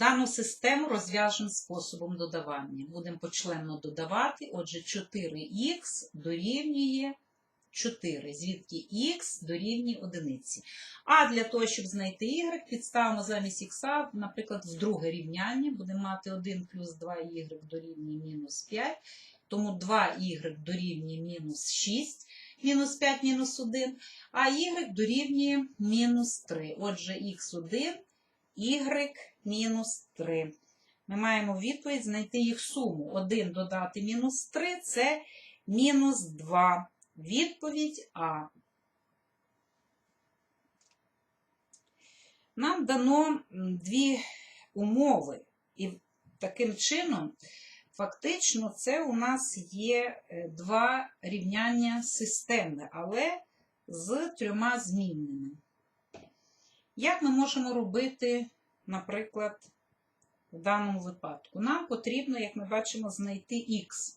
Дану систему розв'яжемо способом додавання. Будемо почленно додавати. Отже, 4х дорівнює 4, звідки х дорівнює 1. А для того, щоб знайти y, підставимо замість х, наприклад, в друге рівняння. Будемо мати 1 плюс 2y дорівнює мінус 5. Тому 2y дорівнює мінус 6, мінус 5, мінус 1, а y дорівнює мінус 3. Отже, х1, y мінус 3. Ми маємо відповідь знайти їх суму. 1 додати мінус 3 це мінус 2. Відповідь А. Нам дано дві умови. І таким чином, фактично, це у нас є е, два рівняння системи, але з трьома змінними. Як ми можемо робити, наприклад, в даному випадку? Нам потрібно, як ми бачимо, знайти х.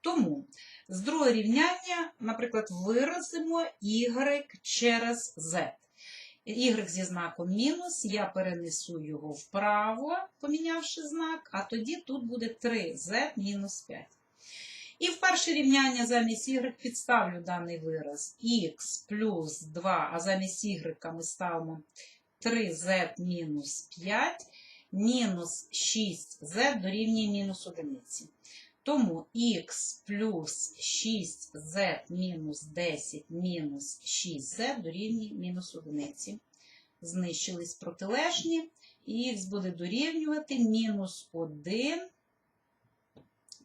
Тому з другого рівняння, наприклад, виразимо y через z. Y зі знаком мінус, я перенесу його вправо, помінявши знак, а тоді тут буде 3z мінус 5. І в перше рівняння замість y підставлю даний вираз x плюс 2, а замість y ми ставимо 3z мінус 5, мінус 6z дорівнює мінус 1. Тому х плюс 6z мінус 10 мінус 6z дорівнює мінус 1. Знищились протилежні, і х буде дорівнювати мінус 1,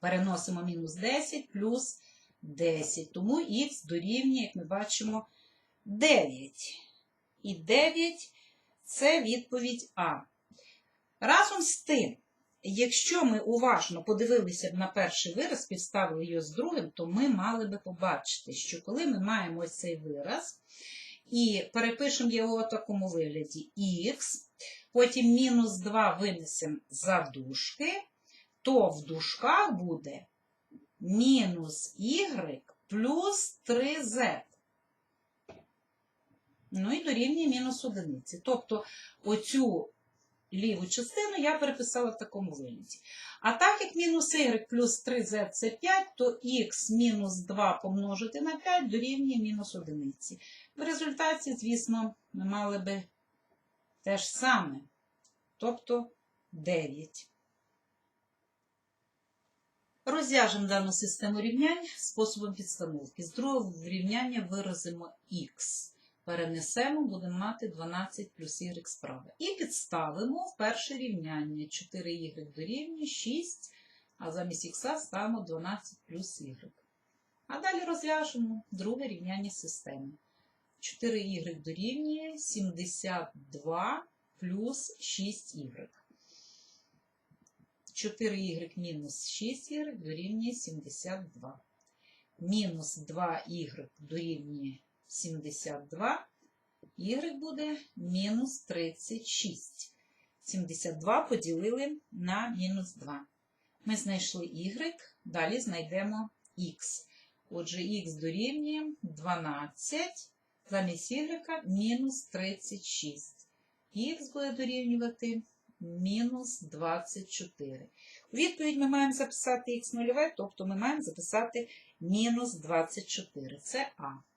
переносимо мінус 10 плюс 10. Тому х дорівнює, як ми бачимо, 9. І 9 це відповідь А. Разом з тим, Якщо ми уважно подивилися б на перший вираз, підставили його з другим, то ми мали би побачити, що коли ми маємо ось цей вираз і перепишемо його в такому вигляді х, потім мінус 2 винесемо за дужки, то в дужках буде мінус y плюс 3z. Ну і дорівнює мінус одиниці. Тобто оцю ліву частину я переписала в такому вигляді. А так як мінус y плюс 3z це 5, то х мінус 2 помножити на 5 дорівнює мінус 1. В результаті, звісно, ми мали би те ж саме, тобто 9. Розв'яжемо дану систему рівнянь способом підстановки. З другого рівняння виразимо х перенесемо, будемо мати 12 плюс y справа. І підставимо в перше рівняння 4y дорівнює 6, а замість х ставимо 12 плюс y. А далі розв'яжемо друге рівняння системи. 4y дорівнює 72 плюс 6y. 4y мінус 6y дорівнює 72. Мінус 2y дорівнює 72, y буде мінус 36. 72 поділили на мінус 2. Ми знайшли y, далі знайдемо х. Отже, х дорівнює 12, замість y мінус 36. Х буде дорівнювати мінус 24. У відповідь ми маємо записати х нульове, тобто ми маємо записати мінус 24. Це А.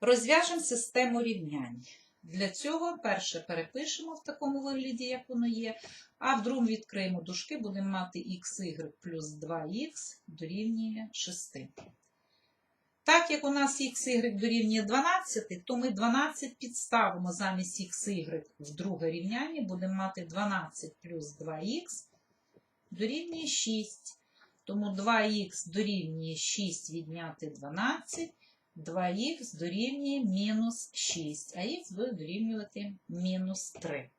Розв'яжемо систему рівнянь. Для цього перше перепишемо в такому вигляді, як воно є, а в другому відкриємо дужки, будемо мати xy плюс 2х дорівнює 6. Так як у нас xy дорівнює 12, то ми 12 підставимо замість xy в друге рівняння, будемо мати 12 плюс 2х дорівнює 6. Тому 2х дорівнює 6 відняти 12. 2х дорівнює мінус 6, а х буде дорівнювати мінус 3.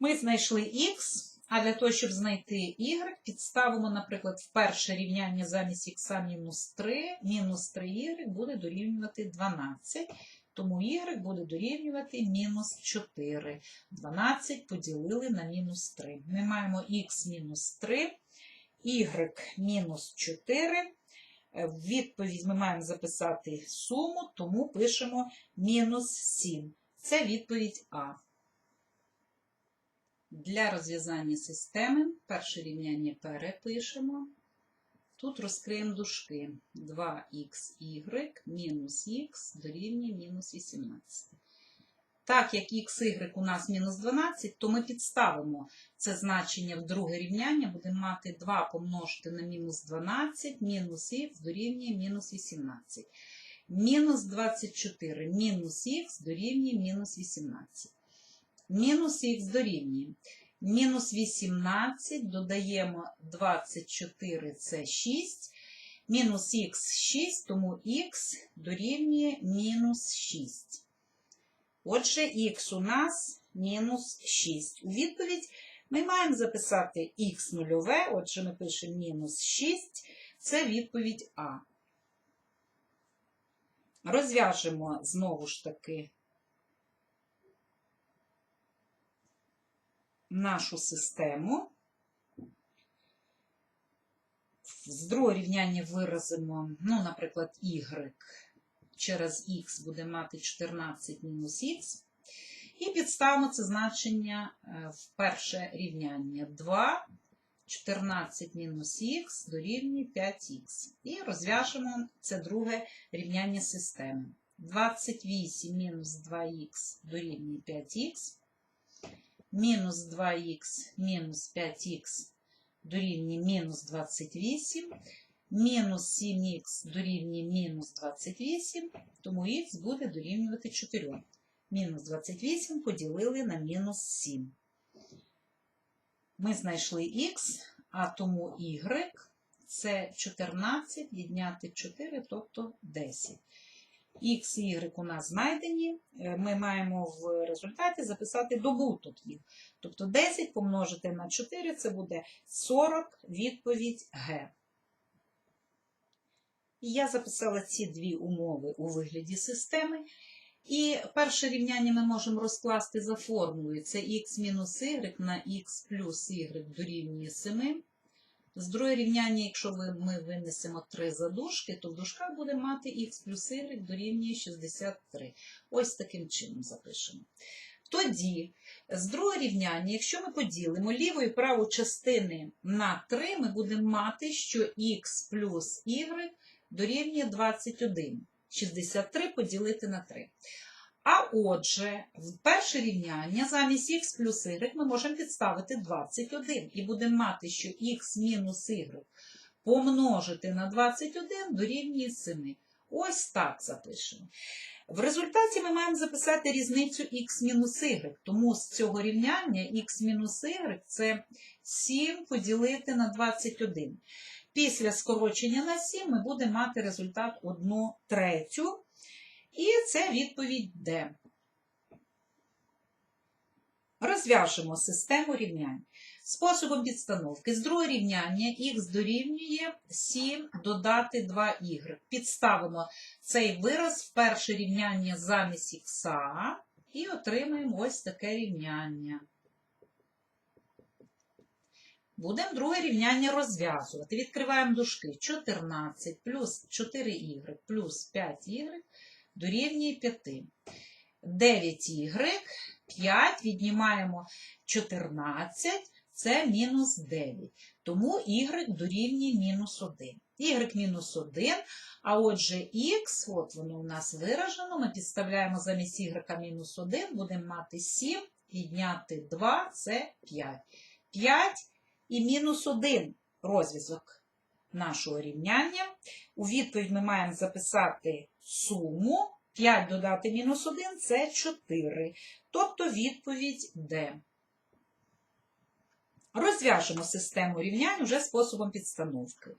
Ми знайшли х, а для того, щоб знайти y, підставимо, наприклад, в перше рівняння замість х мінус 3, мінус 3y буде дорівнювати 12, тому y буде дорівнювати мінус 4. 12 поділили на мінус 3. Ми маємо х мінус 3, y мінус 4. Е, В відповідь ми маємо записати суму, тому пишемо мінус 7. Це відповідь А. Для розв'язання системи перше рівняння перепишемо. Тут розкриємо дужки. 2х мінус х дорівнює мінус 18. Так як xy у нас мінус 12, то ми підставимо це значення в друге рівняння. Будемо мати 2 помножити на мінус 12, мінус х дорівнює мінус 18. Мінус 24 мінус х дорівнює мінус 18. Мінус х дорівнює. Мінус 18 додаємо 24 це 6. Мінус х 6, тому х дорівнює мінус 6. Отже, х у нас мінус 6. У відповідь ми маємо записати х нульове, отже, ми пишемо мінус 6. Це відповідь А. Розв'яжемо знову ж таки нашу систему. З другого рівняння виразимо, ну, наприклад, y через х буде мати 14 мінус х. І підставимо це значення е, в перше рівняння. 2, 14 мінус х дорівнює 5х. І розв'яжемо це друге рівняння системи. 28 мінус 2х дорівнює 5х. Мінус 2х мінус 5х дорівнює мінус 28. Мінус 7х дорівнює мінус 28, тому х буде дорівнювати 4. Мінус 28 поділили на мінус 7. Ми знайшли х, а тому y це 14 відняти 4, тобто 10. Х і y у нас знайдені. Е, Ми маємо в результаті записати добуток їх. Тобто 10 помножити на 4 це буде 40 відповідь Г. І я записала ці дві умови у вигляді системи. І перше рівняння ми можемо розкласти за формулою. Це х мінус y на х плюс y дорівнює 7. З друге рівняння, якщо ми винесемо 3 задушки, то в дужках буде мати х плюс y дорівнює 63. Ось таким чином запишемо. Тоді, з другого рівняння, якщо ми поділимо ліву і праву частини на 3, ми будемо мати, що х плюс y дорівнює 21. 63 поділити на 3. А отже, в перше рівняння замість х плюс y ми можемо підставити 21. І будемо мати, що х мінус y помножити на 21 дорівнює 7. Ось так запишемо. В результаті ми маємо записати різницю х мінус y, тому з цього рівняння х мінус y це 7 поділити на 21. Після скорочення на 7 ми будемо мати результат 1 третю. І це відповідь D. Розв'яжемо систему рівнянь. Способом підстановки. З другого рівняння х дорівнює 7 додати 2y. Підставимо цей вираз в перше рівняння замість х і отримаємо ось таке рівняння. Будемо друге рівняння розв'язувати. Відкриваємо дужки. 14 плюс 4y плюс 5y дорівнює 5. 9y, 5 віднімаємо 14, це мінус 9. Тому y дорівнює мінус 1. y мінус 1, а отже х, от воно у нас виражено, ми підставляємо замість y мінус 1, будемо мати 7, відняти 2, це 5. 5 і мінус 1 розв'язок нашого рівняння. У відповідь ми маємо записати суму. 5 додати мінус 1 це 4. Тобто відповідь Д. Розв'яжемо систему рівнянь уже способом підстановки.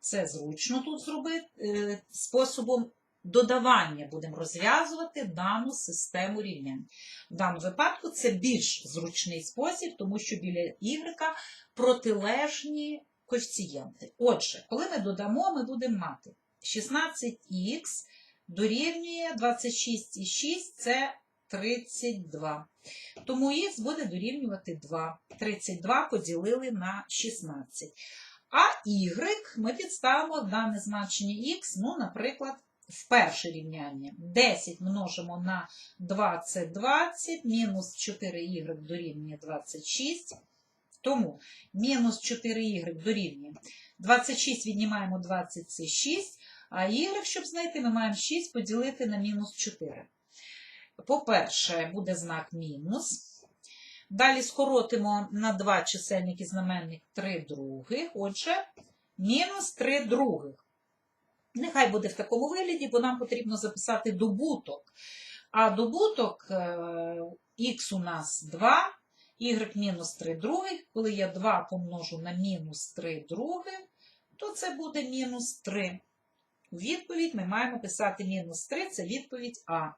Це зручно тут зробити. е, Способом додавання будемо розв'язувати дану систему рівнянь. В даному випадку це більш зручний спосіб, тому що біля y протилежні коефіцієнти. Отже, коли ми додамо, ми будемо мати 16х дорівнює 26,6 це 32. Тому х буде дорівнювати 2. 32 поділили на 16. А y ми підставимо дане значення х, ну, наприклад, в перше рівняння. 10 множимо на 2 це 20, мінус 4y дорівнює 26. Тому мінус 4y дорівнює 26 віднімаємо 20 це 6, а y, щоб знайти, ми маємо 6 поділити на мінус 4. По-перше, буде знак мінус. Далі скоротимо на 2 чисельник і знаменник 3 других. Отже, мінус 3 других. Нехай буде в такому вигляді, бо нам потрібно записати добуток. А добуток е, х у нас 2, y мінус 3 других. Коли я 2 помножу на мінус 3 других, то це буде мінус 3. У відповідь ми маємо писати мінус 3, це відповідь А.